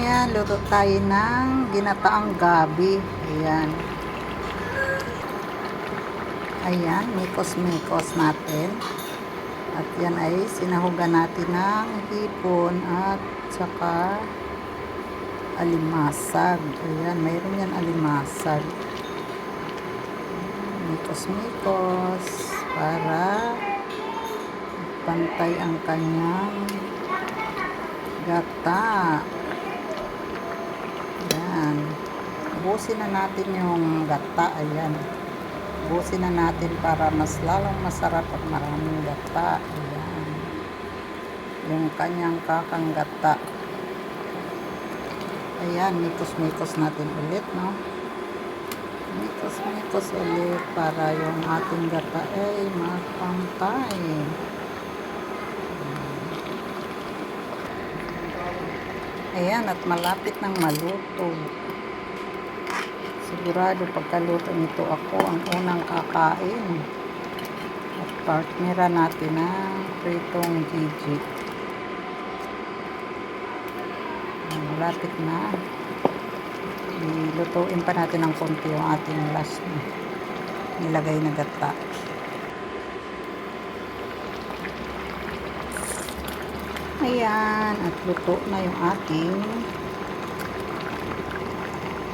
Yan, luto tayo ng ginataang gabi. Ayan. Ayan, mikos-mikos natin. At yan ay sinahugan natin ng hipon at saka alimasag. Ayan, mayroon yan alimasag. Mikos-mikos para pantay ang kanyang gata. Ayan. Ubusin na natin yung gata. Ayan. Ubusin na natin para mas lalong masarap at maraming gata. Ayan. Yung kanyang kakang gata. Ayan, mikos-mikos natin ulit, no? Mikos-mikos ulit para yung ating gata ay mapantay. Ayan, at malapit ng maluto. Sigurado pagkaluto nito ako ang unang kakain. At partnera natin ng pritong Gigi. Malapit na. Ilutuin pa natin ng konti yung ating last nilagay na gata. Ayan, at luto na yung ating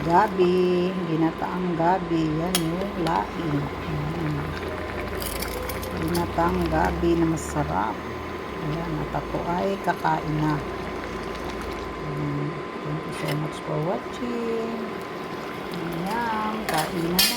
gabi, ginataang gabi, yan yung laing. Ayan. Ginataang gabi na masarap. Ayan, at ako ay kakain na. Ayan. Thank you so much for watching. Ayan, kain na na.